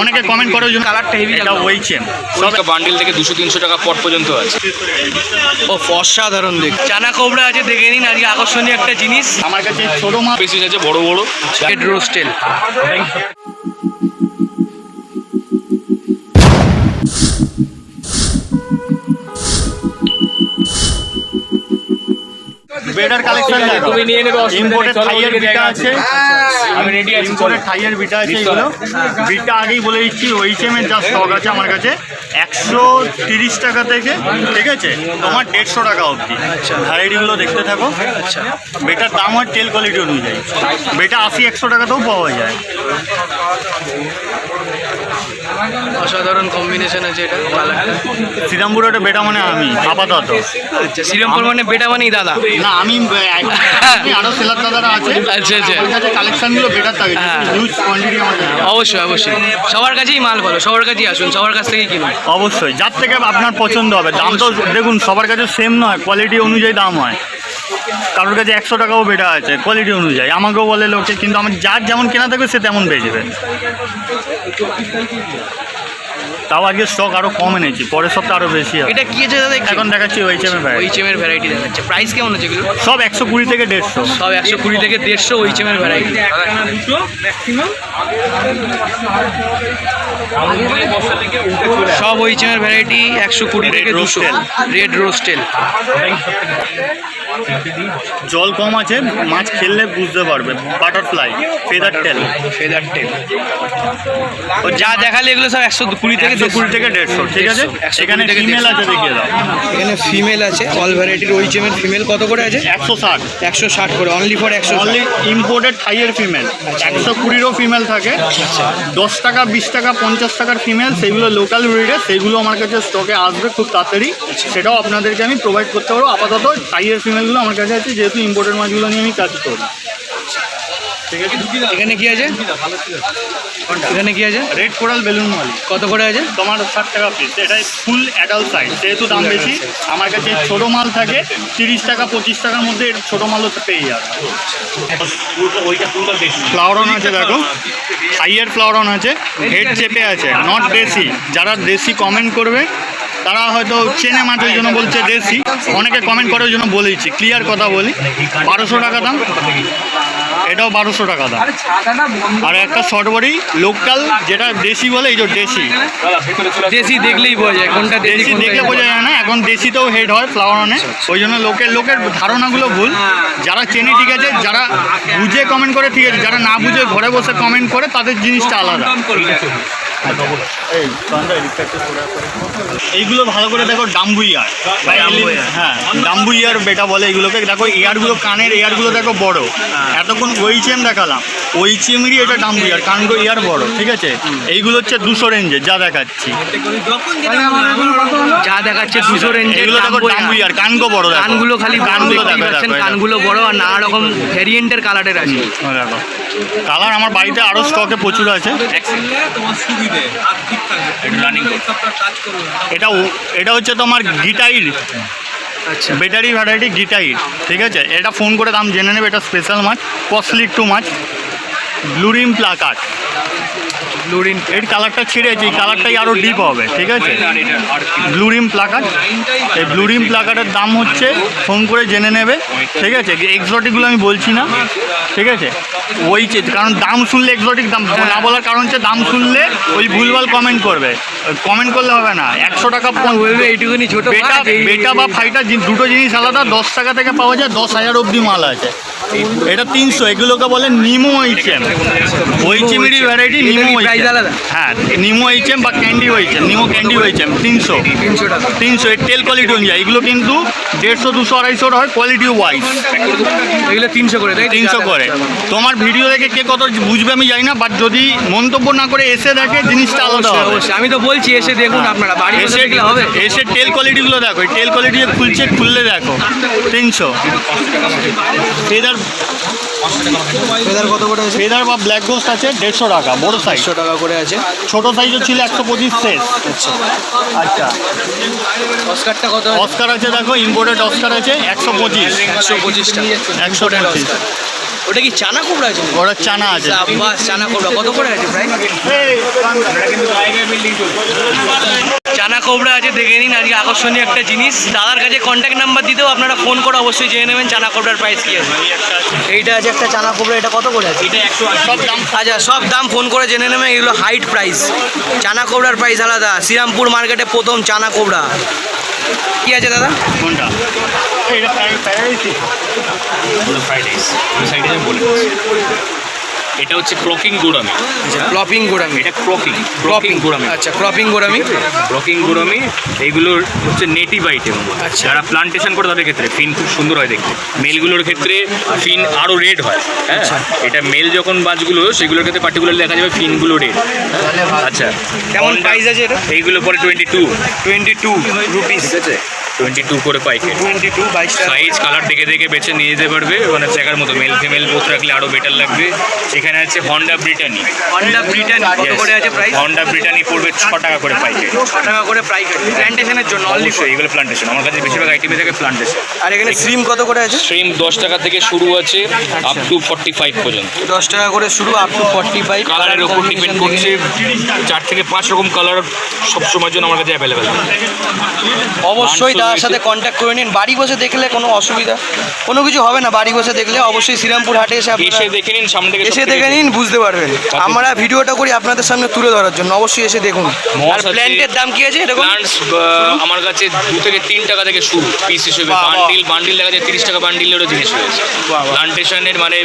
অনেকে কমেন্ট করে ওই জন্য কালারটা হেভি এটা ওইচেম সব বান্ডিল থেকে দুশো তিনশো টাকা পর পর্যন্ত আছে। ও অসাধারণ দেখ। চানা কোবরা আছে দেখে নিন আজকে আকর্ষণীয় একটা জিনিস। আমার কাছে ছোট মাছ বেশি আছে বড় বড়। হেড রোস্টেল বেডার কালেকশন দেখো। তুমি নিয়ে নেবে ইম্পোর্টেড থাইয়ের বিটা আছে। আমি রেডি আছি ইম্পোর্টেড থাইয়ের বিটা আছে এগুলো। বিটা আগেই বলে দিচ্ছি ওইচএমের যা স্টক আছে আমার কাছে একশো তিরিশ টাকা থেকে ঠিক আছে? তোমার দেড়শো টাকা অবধি। ভ্যারাইটিগুলো দেখতে থাকো। আচ্ছা। বেটার দাম হয় তেল কোয়ালিটি অনুযায়ী। বেটা আশি একশো টাকাতেও পাওয়া যায়। অসাধারণ কম্বিনেশন আছে এটা। কালারটা শ্রীরামপুর একটা বেটা মানে আমি আপাতত। আচ্ছা শ্রীরামপুর মানে বেটা মানেই দাদা। না আমি আরও সেলার দাদারা আছে। আচ্ছা, আচ্ছা। কালেকশনগুলো বেটার থাকে হ্যাঁ। হিউজ কোয়ান্টিটি আমার অবশ্যই অবশ্যই। সবার কাছেই মাল ভালো সবার কাছেই আসুন সবার কাছ থেকেই কিনুন। অবশ্যই যার থেকে আপনার পছন্দ হবে দাম তো দেখুন সবার কাছে সেম নয় কোয়ালিটি অনুযায়ী দাম হয়। কারোর কাছে একশো টাকাও বেটা আছে কোয়ালিটি অনুযায়ী। আমাকেও বলে লোকে কিন্তু আমার যার যেমন কেনা থাকবে সে তেমন বেচবে। তাও আজকে স্টক আরও কম এনেছি পরের সপ্তাহে আরও বেশি হবে। এটা কি আছে দাদা? এখন দেখাচ্ছি ওই চেমে ভাই ওই চেমের ভ্যারাইটি দেখাচ্ছে। প্রাইস কেমন আছে এগুলো সব একশো কুড়ি থেকে দেড়শো। সব একশো কুড়ি থেকে দেড়শো ওই চেমের ভ্যারাইটি সব ওই চেমের ভ্যারাইটি একশো কুড়ি থেকে দুশো। রেড রোস্টেল জল কম আছে মাছ খেললে বুঝতে পারবে। Butterfly feather tail feather tail ও যা দেখালে এগুলো সব একশো কুড়ি থেকে কুড়ি থেকে দেড়শো ঠিক আছে? 100 এখানে ফিমেল আছে দেখিয়ে দাও। এখানে ফিমেল আছে অল ভ্যারাইটির ওই চেমের ফিমেল কত করে আছে? একশো ষাট। একশো ষাট করে অনলি ফর একশো অনলি ইম্পোর্টেড থাইয়ের ফিমেল একশো কুড়িরও ফিমেল থাকে। দশ টাকা বিশ টাকা পঞ্চাশ টাকার ফিমেল সেগুলো লোকাল ব্রিডের সেগুলো আমার কাছে স্টকে আসবে খুব তাড়াতাড়ি। সেটাও আপনাদেরকে আমি প্রোভাইড করতে পারব। আপাতত থাইয়ের ফিমেলগুলো আমার কাছে আছে যেহেতু ইম্পোর্টেড মাছগুলো নিয়ে আমি কাজ করি। ঠিক আছে? এখানে কি আছে? এখানে কি আছে? রেড কোরাল বেলুন মালি কত করে আছে? তোমার ষাট টাকা পিস এটা ফুল অ্যাডাল্ট সাইজ যেহেতু দাম বেশি আমার কাছে ছোটো মাল থাকে তিরিশ টাকা পঁচিশ টাকার মধ্যে ছোটো মালও পেয়ে যাবে। ফ্লাওয়ার অন আছে দেখো। হাইয়ার ফ্লাওয়ার অন আছে। হেড চেপে আছে নট দেশি। যারা দেশি কমেন্ট করবে তারা হয়তো চেনে মাছ ওই জন্য বলছে দেশি। অনেকে কমেন্ট করে ওই জন্য বলেছি ক্লিয়ার কথা বলি। বারোশো টাকা দাম। এটাও বারোশো টাকা দাম। আর একটা শর্ট বডি লোকাল যেটা দেশি বলে এই যে দেশি। দেশি দেখলেই বোঝা যায় কোনটা দেশি দেখলে বোঝা যায় না এখন দেশিতেও হেড হয় ফ্লাওয়ার অনে ওই জন্য লোকের লোকের ধারণাগুলো ভুল। যারা চেনে ঠিক আছে যারা বুঝে কমেন্ট করে ঠিক আছে যারা না বুঝে ঘরে বসে কমেন্ট করে তাদের জিনিসটা আলাদা। এইগুলো ভালো করে দেখো ডাম্বু ইয়ার হ্যাঁ ডাম্বু ইয়ার বেটা বলে এগুলোকে। দেখো এয়ারগুলো কানের এয়ারগুলো দেখো বড়। এতক্ষণ ওই দেখালাম। ওই চেমেরই এটা ডাম্বু ইয়ার কানগো ইয়ার বড় ঠিক আছে? এইগুলো হচ্ছে দুশো রেঞ্জে যা দেখাচ্ছি। যা দেখাচ্ছে দুশো রেঞ্জের এগুলো দেখো ডাম্বু ইয়ার কানগো বড় কানগুলো খালি কানগুলো কানগুলো দেখো দেখো, দেখো। কানগুলো বড় আর নানা রকম ভ্যারিয়েন্টের কালারের আছে। কালার আমার বাড়িতে আরও স্টকে প্রচুর আছে। এটা ও- এটা হচ্ছে তোমার গিটাইল আচ্ছা। ব্যাটারি ভ্যারাইটি গিটাইল ঠিক আছে? এটা ফোন করে দাম জেনে নেবে এটা স্পেশাল মাছ কস্টলি একটু মাছ। ব্লুরিম প্লাকার ব্লুরিন এর কালারটা ছিঁড়েছে এই কালারটাই আরও ডিপ হবে, ঠিক আছে? ব্লুরিম প্লাকার এই ব্লুরিম প্লাকারের দাম হচ্ছে ফোন করে জেনে নেবে, ঠিক আছে? এক্সোটিকগুলো আমি বলছি না, ঠিক আছে? ওই কারণ দাম শুনলে এক্সোটিক দাম, না বলার কারণ হচ্ছে দাম শুনলে ওই ভুলভাল কমেন্ট করবে। কমেন্ট করলে হবে না। একশো টাকা এইটুকুনি ছোট বেটা বেটা বা ফাইটার জি- দুটো জিনিস আলাদা দশ টাকা থেকে পাওয়া যায় দশ হাজার অবধি মাল আছে। এটা তিনশো এগুলোকে বলে নিমো এইচএম ওইচএমেরই ভ্যারাইটি নিমো? হ্যাঁ নিমো এইচএম বা ক্যান্ডি ওইচএম নিমো ক্যান্ডি ওইচএম তিনশো। তিনশো এর তেল কোয়ালিটি অনুযায়ী। এগুলো কিন্তু দেড়শো দুশো আড়াইশোর হয় কোয়ালিটি ওয়াইজ এগুলো তিনশো করে তিনশো করে। তোমার ভিডিও দেখে কে কত বুঝবে আমি জানি না বাট যদি মন্তব্য না করে এসে দেখে জিনিসটা আলাদা হবে। আমি তো বলছি এসে দেখুন আপনারা বাড়ি এসে দেখলে হবে? এসে তেল কোয়ালিটিগুলো দেখো এই তেল কোয়ালিটি খুলছে খুললে দেখো তিনশো। ফেদার ফেদার কত করে আছে? ফেদার বা ব্ল্যাক গোস্ট আছে দেড়শো টাকা বড় সাইজ একশো টাকা করে আছে। ছোট সাইজও ছিল একশো পঁচিশ শেষ আচ্ছা। আচ্ছা। অস্কারটা কত অস্কার আছে দেখো ইম্পোর্টেড অস্কার আছে একশো পঁচিশ। একশো পঁচিশ টাকা একশো পঁচিশ। ওটা কি চানা কোবরা আছে? ওরা চানা আছে। বাস চানা কোবরা কত করে আছে প্রায় চানা কোবরা আছে দেখে নিন আজকে আকর্ষণীয় একটা জিনিস। দাদার কাছে কন্ট্যাক্ট নাম্বার দিতেও আপনারা ফোন করে অবশ্যই জেনে নেবেন চানা কোবরার প্রাইস কি আছে। এইটা আছে একটা চানা কোবরা এটা কত করে আছে? এটা একশো সব দাম। আচ্ছা সব দাম ফোন করে জেনে নেবেন এগুলো হাইট প্রাইস চানা কোবরার প্রাইস আলাদা। শ্রীরামপুর মার্কেটে প্রথম চানা কোবরা কি আছে দাদা? কোনটা? এটা প্যারাডাইসি ফ্রাইড রাইস ওই বলে। এটা হচ্ছে ক্রকিং গোড়ামি। ক্লপিং গোড়ামি। এটা ক্রকিং ক্রকিং গোড়ামি। আচ্ছা ক্রপিং গোড়ামি। ব্লকিং গোড়ামি এইগুলোর হচ্ছে নেটিভ আইটেম আচ্ছা। যারা প্লান্টেশন করে তাদের ক্ষেত্রে ফিন খুব সুন্দর হয় দেখতে। মেলগুলোর ক্ষেত্রে ফিন আরও রেড হয়। হ্যাঁ? আচ্ছা। এটা মেল যখন বাজগুলো সেগুলোর ক্ষেত্রে পার্টিকুলার দেখা যাবে ফিনগুলো রেড আচ্ছা। কেমন প্রাইস আছে এটা? এইগুলো পরে twenty two twenty two rupees ঠিক আছে? টোয়েন্টি টু করে পাইকে টোয়েন্টি টু। সাইজ কালার দেখে দেখে বেছে নিয়ে যেতে পারবে। মানে জায়গার মতো। মেল ফিমেল বোথ রাখলে আরও বেটার লাগবে। এখানে আছে হন্ডা ব্রিটানি হন্ডা ব্রিটেন কত করে আছে প্রাইস হন্ডা ব্রিটানি পড়বে ছ টাকা করে পাইকে ছ টাকা করে প্রাইস প্ল্যান্টেশনের জন্য অনলি অবশ্যই এগুলো প্লান্টেশন আমার কাছে বেশিরভাগ আইটেমে থাকে প্লান্টেশন আর এখানে সিম কত করে আছে? স্ট্রিম দশ টাকা থেকে শুরু আছে আপ টু ফর্টি ফাইভ পর্যন্ত। দশ টাকা করে শুরু আপ টু ফর্টি ফাইভ কালারের ওপর ডিপেন্ড করছে চার থেকে পাঁচ রকম কালার সবসময়ের জন্য আমার কাছে অ্যাভেলেবেল অবশ্যই তার সাথে কন্ট্যাক্ট করে নিন। বাড়ি বসে দেখলে কোনো অসুবিধা কোনো কিছু হবে না। বাড়ি বসে দেখলে অবশ্যই শ্রীরামপুর হাটে এসে এসে দেখে নিন সামনে থেকে এসে দেখে নিন বুঝতে পারবেন। আমরা ভিডিওটা করি আপনাদের সামনে তুলে ধরার জন্য। অবশ্যই এসে দেখুন। আর প্ল্যান্টের দাম কি আছে? এরকম প্লান্টস আমার কাছে দু থেকে তিন টাকা থেকে শুরু পিস হিসেবে। বান্ডিল বান্ডিল দেখা যায় তিরিশ টাকা বান্ডিলেরও জিনিস রয়েছে। প্লান্টেশনের মানে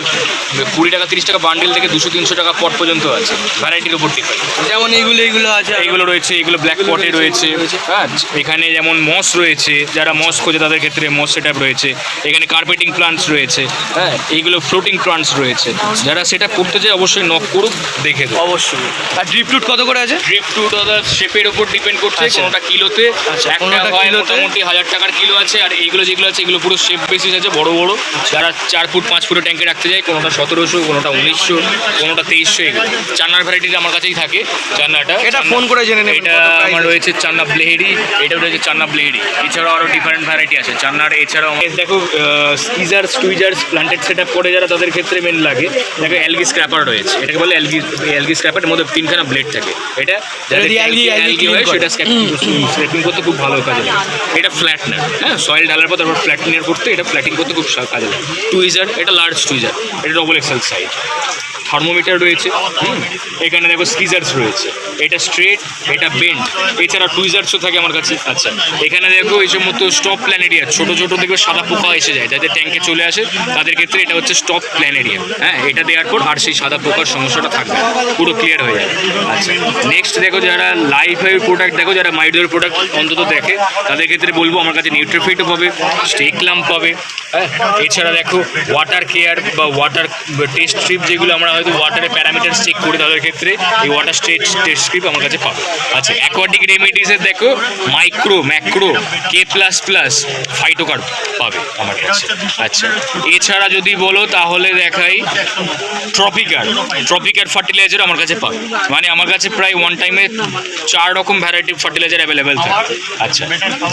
কুড়ি টাকা তিরিশ টাকা বান্ডিল থেকে দুশো তিনশো টাকা পট পর্যন্ত আছে। ভ্যারাইটির উপর ডিপেন্ড যেমন এইগুলো এইগুলো আছে এইগুলো রয়েছে এগুলো ব্ল্যাক পটে রয়েছে হ্যাঁ এখানে যেমন মস রয়েছে যারা মস খোঁজে তাদের ক্ষেত্রে মস সেট রয়েছে। এখানে কার্পেটিং প্লান্টস রয়েছে। হ্যাঁ এইগুলো ফ্লোটিং প্লান্টস রয়েছে। যারা সেটা করতে চায় অবশ্যই নক করুক দেখে দেবো। অবশ্যই। আর ড্রিপ ফ্লুট কত করে আছে? ড্রিপ টু দাদা শেপের উপর ডিপেন্ড করছে আচ্ছা। কোনোটা কিলোতে। আচ্ছা, একটা হয় কিলোতে। মোটামুটি হাজার টাকার কিলো আছে আর এইগুলো যেগুলো আছে এগুলো পুরো শেপ বেসিস আছে বড় বড়। যারা চার ফুট পাঁচ ফুটের ট্যাঙ্কে রাখতে যায় কোনোটা সতেরোশো কোনোটা উনিশশো কোনোটা তেইশশো এগুলো। চান্নার ভ্যারাইটিটা আমার কাছেই থাকে চান্নাটা। এটা ফোন করে জেনে নেবেন এটা আমার রয়েছে চান্না ব্লেহেরি এটা রয়েছে চান্না ব্লেহেরি এছাড়াও আরও ডিফারেন্ট ভ্যারাইটি আছে চান্নার এছাড়াও দেখো scissors tweezers planted set up করে যারা তাদের ক্ষেত্রে মেন লাগে। দেখো অ্যালগি স্ক্র্যাপার রয়েছে। এটাকে বলে অ্যালগি অ্যালগি স্ক্র্যাপারের মধ্যে তিনখানা ব্লেড থাকে। এটা অ্যালগি হয় সেটা স্ক্র্যাপিং করতে খুব ভালো কাজে লাগে। এটা ফ্ল্যাটনার হ্যাঁ? সয়েল ডালার পর তারপর ফ্ল্যাটনার করতে এটা ফ্ল্যাটিং করতে খুব কাজে লাগে। টুইজার এটা লার্জ টুইজার এটা ডবল এক্সেল সাইজ থার্মোমিটার রয়েছে এখানে দেখো স্কিজার্স রয়েছে। এটা স্ট্রেট এটা বেন্ড এছাড়া টুইজার্সও থাকে আমার কাছে। আচ্ছা এখানে দেখো এই সমস্ত স্টপ প্ল্যানেরিয়া ছোট ছোট দেখবে সাদা পোকা এসে যায় যাদের ট্যাঙ্কে চলে আসে। তাদের ক্ষেত্রে এটা হচ্ছে স্টপ প্ল্যানেরিয়া হ্যাঁ? এটা দেওয়ার পর আর সেই সাদা পোকার সমস্যাটা থাকবে। পুরো ক্লিয়ার হয়ে যাবে। আচ্ছা নেক্সট দেখো যারা লাইফ প্রোডাক্ট দেখো যারা মাইডোর প্রোডাক্ট অন্তত দেখে, তাদের ক্ষেত্রে বলব আমার কাছে নিউট্রিফিটও পাবে স্টেক লাম্প পাবে হ্যাঁ? এছাড়া দেখো ওয়াটার কেয়ার বা ওয়াটার টেস্ট স্ট্রিপ যেগুলো আমরা হয়তো ওয়াটারের প্যারামিটার চেক করি তাদের ক্ষেত্রে এই ওয়াটার স্টেট টেস্ট স্ট্রিপ আমার কাছে পাবে। আচ্ছা অ্যাকোয়াটিক রেমেডিসের দেখো micro macro K plus plus ফাইটোকার পাবে আমার কাছে। আচ্ছা এছাড়া যদি বলো তাহলে দেখাই ট্রপিকার ট্রপিকার ফার্টিলাইজার আমার কাছে পাবে। মানে আমার কাছে প্রায় ওয়ান টাইমে চার রকম ভ্যারাইটি ফার্টিলাইজার অ্যাভেলেবেল থাকে। আচ্ছা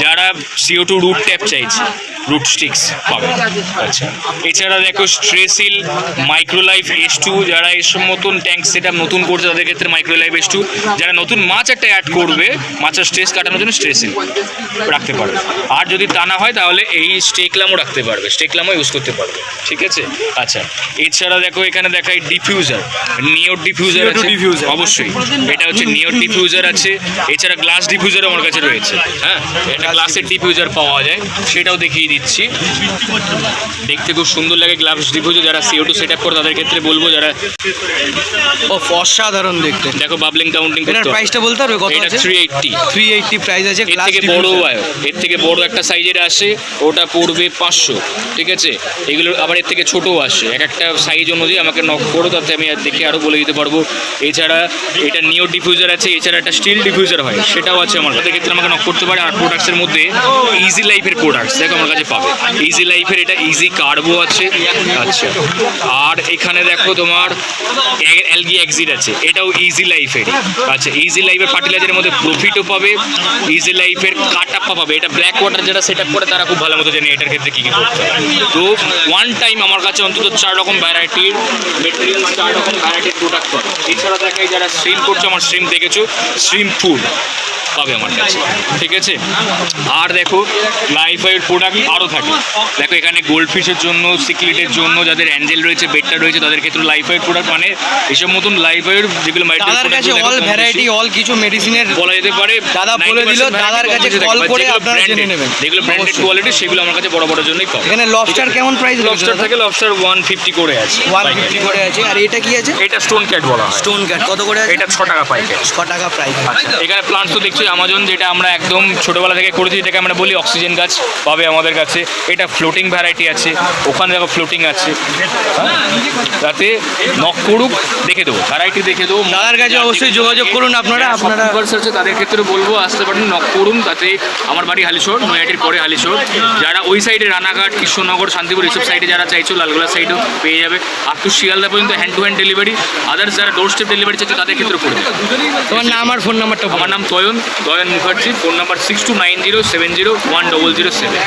যারা সিও টু রুট ট্যাপ চাইছে রুট স্টিক্স পাবে। আচ্ছা এছাড়া দেখো স্ট্রেসিল মাইক্রোলাইফ এস টু যারা এসব মতন ট্যাঙ্ক সেট নতুন করছে তাদের ক্ষেত্রে মাইক্রো লাইভ এস টু যারা নতুন মাছ একটা অ্যাড করবে মাছের স্ট্রেস কাটানোর জন্য স্ট্রেসিল রাখতে পারবে। আর যদি তা না হয় তাহলে এই স্টেকলামও রাখতে পারবে। স্টেকলামও ইউজ করতে পারবে। ঠিক আছে? আচ্ছা। এছাড়া দেখো এখানে দেখাই ডিফিউজার নিওর ডিফিউজার আছে। diffuser। অবশ্যই। এটা হচ্ছে নিওর ডিফিউজার আছে। এছাড়া গ্লাস ডিফিউজার আমার কাছে রয়েছে। হ্যাঁ? এটা গ্লাসের ডিফিউজার পাওয়া যায়। সেটাও দেখিয়ে দিচ্ছি। দেখতে খুব সুন্দর লাগে গ্লাস ডিফিউজার যারা C O two set up করে তাদের ক্ষেত্রে বলব যারা ও অসাধারণ দেখতে। দেখো বাবলিং কাউন্টিং এটার প্রাইসটা বলতে পারবে কত আছে? Three eighty three eighty price আছে এর থেকে বড় হয়। এর থেকে বড় একটা সাইজের আসে ওটা পড়বে পাঁচশো। ঠিক আছে? এগুলো আবার এর থেকে ছোটও আসে। এক একটা সাইজ অনুযায়ী আমাকে নক করো তাতে আমি আর দেখে আরও বলে দিতে পারব। এছাড়া এটা নিও ডিফিউজার আছে এছাড়া একটা স্টিল ডিফিউজার হয়। সেটাও আছে আমার তাদের ক্ষেত্রে আমাকে নক করতে পারে। আর প্রোডাক্টসের মধ্যে ইজি লাইফের প্রোডাক্টস দেখো আমার কাছে পাবে। ইজি লাইফের এটা ইজি কার্বো আছে। আচ্ছা। আর এখানে দেখো তোমার এলগি এক্সিট আছে। এটাও ইজি লাইফের আচ্ছা ইজি লাইফের ফার্টিলাইজারের মধ্যে প্রফিটও পাবে ইজি লাইফের কাট আপ পাবে। এটা ব্ল্যাক ওয়াটার যারা সেট করে, তারা খুব ভালো মতো জানে এটার ক্ষেত্রে কী কী করতে তো ওয়ান টাইম আমার কাছে অন্তত চার রকম ভ্যারাইটির মেটেরিয়াল চার রকম ভ্যারাইটির প্রোডাক্ট পাবে। এছাড়া দেখাই যারা স্ট্রিম করছে, আমার স্ট্রিম দেখেছ স্ট্রিম ফুড পাবে আমার কাছে। ঠিক আছে? আর দেখো লাইফাইয়ের প্রোডাক্ট আরও থাকে। দেখো এখানে গোল্ড ফিশের জন্য সিক্রেটের জন্য যাদের অ্যাঞ্জেল রয়েছে বেডটা রয়েছে তাদের ক্ষেত্রে লাইফাইয়ের প্রোডাক্ট মানে এসব মতন লাইফাইয়ের যেগুলো দাদার কাছে অল ভ্যারাইটি অল কিছু মেডিসিনের বলা যেতে পারে দাদা বলে দিল, দাদার কাছে থাকে। করে আপনারা জেনে নেবেন। যেগুলো ব্র্যান্ডেড কোয়ালিটি সেগুলো আমার কাছে বড় বড় জন্যই পাবে এখানে লবস্টার কেমন প্রাইস লবস্টার থাকে লবস্টার ওয়ান ফিফটি করে আছে ওয়ান পাইকারি। ফিফটি করে আছে আর এটা কি আছে? এটা স্টোন ক্যাট বলা হয়। স্টোন ক্যাট কত করে আছে? এটা ছ টাকা পাইকারি ছ টাকা প্রাইস এখানে প্লান্টস তো দেখছ আমাজন যেটা আমরা একদম ছোটোবেলা থেকে করেছি যেটাকে আমরা বলি অক্সিজেন গাছ পাবে আমাদের কাছে। এটা ফ্লোটিং ভ্যারাইটি আছে। ওখানে দেখো ফ্লোটিং আছে? যাতে নক করুক দেখে দেবো। ভ্যারাইটি দেখে দেবো। দাদার কাছে অবশ্যই যোগাযোগ করুন আপনারা আপনারা আছে তাদের ক্ষেত্রে বলব আসতে পারেন নক করুন। তাতে আমার বাড়ি হালিশোর নয়াটির পরে হালিশোর যারা ওই সাইডে রানাঘাট কৃষ্ণনগর শান্তিপুর এইসব সাইডে যারা চাইছো লালগোলা সাইডেও পেয়ে যাবে। আপ টু শিয়ালদা পর্যন্ত hand to hand delivery others যারা ডোর স্টেপ ডেলিভারি চাইছে তাদের ক্ষেত্রে করবে তোমার নাম আর ফোন নাম্বারটা আমার নাম Tayan. Tayan Mukherjee phone number six two nine zero seven zero one double zero seven